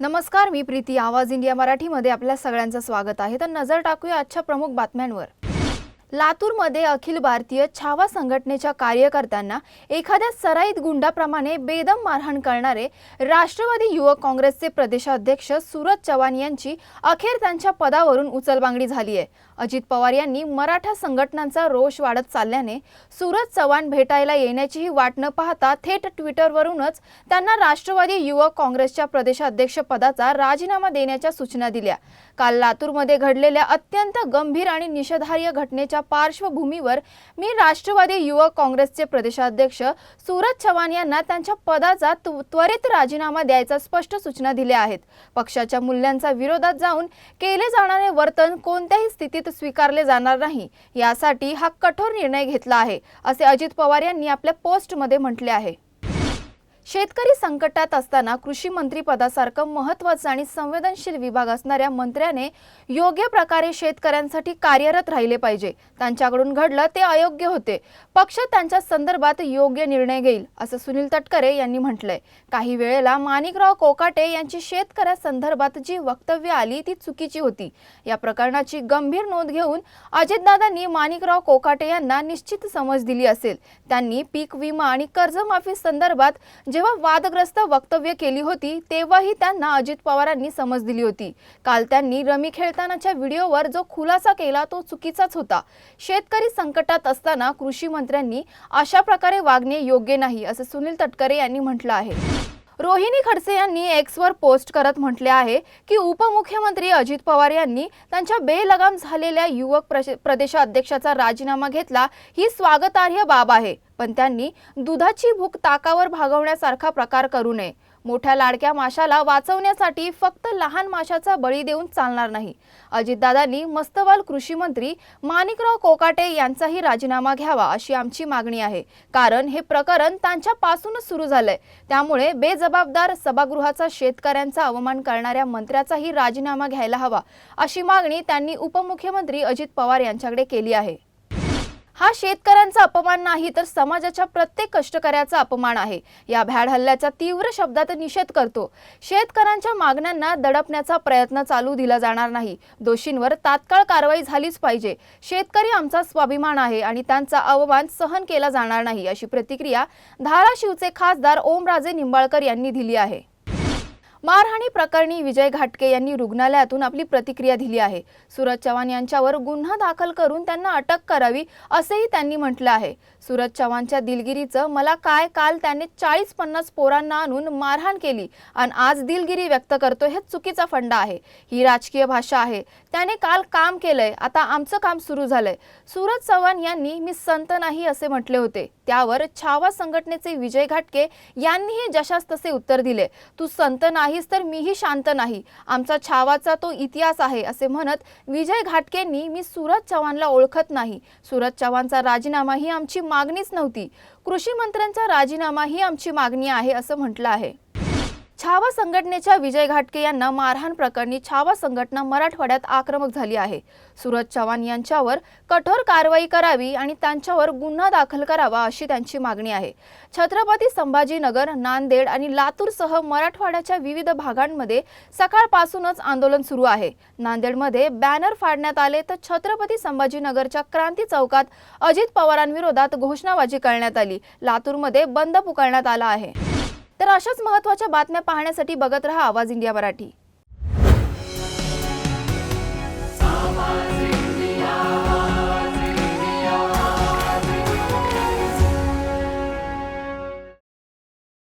नमस्कार मी प्रीती. आवाज इंडिया मराठीमध्ये आपल्या सगळ्यांचं स्वागत आहे. तर नजर टाकूया आजच्या प्रमुख बातम्यांवर. लातूरमध्ये अखिल भारतीय छावा संघटनेच्या कार्यकर्त्यांना एखाद्या सराईत गुंडाप्रमाणे बेदम मारहाण करणारे राष्ट्रवादी युवक काँग्रेसचे प्रदेशाध्यक्ष सूरज चव्हाण यांची अखेर त्यांच्या पदावरून उचलबांगडी झाली आहे. अजित पवार यांनी मराठा संघटनांचा रोष वाढत चालल्याने सूरज चव्हाण भेटायला येण्याचीही वाट न पाहता थेट ट्विटरवरूनच त्यांना राष्ट्रवादी युवक काँग्रेसच्या प्रदेशाध्यक्ष पदाचा राजीनामा देण्याच्या सूचना दिल्या. काल लातूरमध्ये घडलेल्या अत्यंत गंभीर आणि निषेधार्ह घटनेच्या पार्श्वभूमीवर मी राष्ट्रवादी युवक काँग्रेसचे प्रदेशाध्यक्ष सूरज चव्हाण यांना त्यांच्या पदाचा त्वरित राजीनामा द्यायचा स्पष्ट सूचना दिल्या आहेत. पक्षाच्या मूल्यांचा विरोधात जाऊन केले जाणारे वर्तन कोणत्याही स्थितीत स्वीकारले जाणार नाही. यासाठी हा कठोर निर्णय घेतला आहे असे अजित पवार यांनी आपल्या पोस्टमध्ये म्हटले आहे. शेतकरी संकटात असताना कृषी मंत्री पदासारखं महत्वाचं आणि संवेदनशील विभाग असणाऱ्या मंत्र्याने योग्य प्रकारे शेतकऱ्यांसाठी कार्यरत राहिले पाहिजे. त्यांच्याकडून घडलं ते अयोग्य होते. पक्ष त्यांच्या संदर्भात योग्य निर्णय घेईल असं सुनील तटकरे यांनी म्हटलंय. काही वेळेला माणिकराव कोकाटे यांची शेतकऱ्यासंदर्भात जी वक्तव्य आली ती चुकीची होती. या प्रकरणाची गंभीर नोंद घेऊन अजितदादांनी माणिकराव कोकाटे यांना निश्चित समज दिली असेल. त्यांनी पीक विमा आणि कर्जमाफी संदर्भात जेव्हा वादग्रस्त वक्तव्य केली होती तेव्हाही त्यांना अजित पवारांनी समज दिली होती. काल त्यांनी रमी खेळतानाच्या व्हिडिओवर जो खुलासा केला तो चुकीचाच होता. शेतकरी संकटात असताना कृषी मंत्र्यांनी अशा प्रकारे वागणे योग्य नाही असं सुनील तटकरे यांनी म्हटलं आहे. रोहिणी खडसे यांनी एक्सवर पोस्ट करत म्हटले आहे की उपमुख्यमंत्री अजित पवार यांनी त्यांच्या बेलगाम झालेल्या युवक प्रदेशाध्यक्षाचा राजीनामा घेतला. ही स्वागतार्ह बाब आहे पण त्यांनी दुधाची भूक ताकावर भागवण्यासारखा प्रकार करू नये. मोठ्या लाडक्या माशाला वाचवण्यासाठी फक्त लहान माशाचा बळी देऊन चालणार नाही. अजितदादांनी मस्तवाल कृषी मंत्री माणिकराव कोकाटे यांचाही राजीनामा घ्यावा अशी आमची मागणी आहे. कारण हे प्रकरण त्यांच्यापासूनच सुरू झालंय. त्यामुळे बेजबाबदार सभागृहाचा शेतकऱ्यांचा अवमान करणाऱ्या मंत्र्याचाही राजीनामा घ्यायला हवा अशी मागणी त्यांनी उपमुख्यमंत्री अजित पवार यांच्याकडे केली आहे. हा शेतकऱ्यांचा अपमान नाही तर समाजाच्या प्रत्येक कष्टकऱ्याचा अपमान आहे. या भ्याड हल्ल्याचा तीव्र शब्दात निषेध करतो. शेतकऱ्यांच्या मागण्यांना दडपण्याचा प्रयत्न चालू दिला जाणार नाही. दोषींवर तात्काळ कारवाई झालीच पाहिजे. शेतकरी आमचा स्वाभिमान आहे आणि त्यांचा अवमान सहन केला जाणार नाही अशी प्रतिक्रिया धाराशिवचे खासदार ओमराजे निंबाळकर यांनी दिली आहे. मारहाणी प्रकरणी विजय घाटके यांनी रुग्णालयातून आपली प्रतिक्रिया दिली आहे. सूरज चव्हाण यांच्यावर गुन्हा दाखल करून त्यांना अटक करावी असेही त्यांनी म्हटलं आहे. सूरज चव्हाणच्या दिलगिरीचं मला काय काल त्याने चाळीस पन्नास पोरांना आणून मारहाण केली आणि आज दिलगिरी व्यक्त करतो हे चुकीचा फंडा आहे. ही राजकीय भाषा आहे. त्याने काल काम केलंय. आता आमचं काम सुरू झालंय. सूरज चव्हाण यांनी मी संत नाही असे म्हटले होते. त्यावर छावा संघटनेचे विजय घाटके यांनीही जशास तसे उत्तर दिले. तू संत नाहीस तर मीही शांत नाही. आमचा छावाचा तो इतिहास आहे असे म्हणत विजय घाटकेंनी मी सूरज चव्हाणला ओळखत नाही. सूरज चव्हाणचा राजीनामा ही आमची मागणीच नव्हती. कृषी मंत्र्यांचा राजीनामा ही आमची मागणी आहे असं म्हटलं आहे. छावा संघटनेच्या विजय घाटके यांना मारहाण प्रकरणी छावा संघटना मराठवाड्यात आक्रमक झाली आहे. सूरज चव्हाण यांच्यावर कठोर कारवाई करावी आणि त्यांच्यावर गुन्हा दाखल करावा अशी त्यांची मागणी आहे. छत्रपती संभाजीनगर नांदेड आणि लातूरसह मराठवाड्याच्या विविध भागांमध्ये सकाळपासूनच आंदोलन सुरू आहे. नांदेडमध्ये बॅनर फाडण्यात आले तर छत्रपती संभाजीनगरच्या क्रांती चौकात अजित पवारांविरोधात घोषणाबाजी करण्यात आली. लातूरमध्ये बंद पुकारण्यात आला आहे. तर अशाच महत्त्वाच्या बातम्या पाहण्यासाठी बघत रहा आवाज इंडिया मराठी.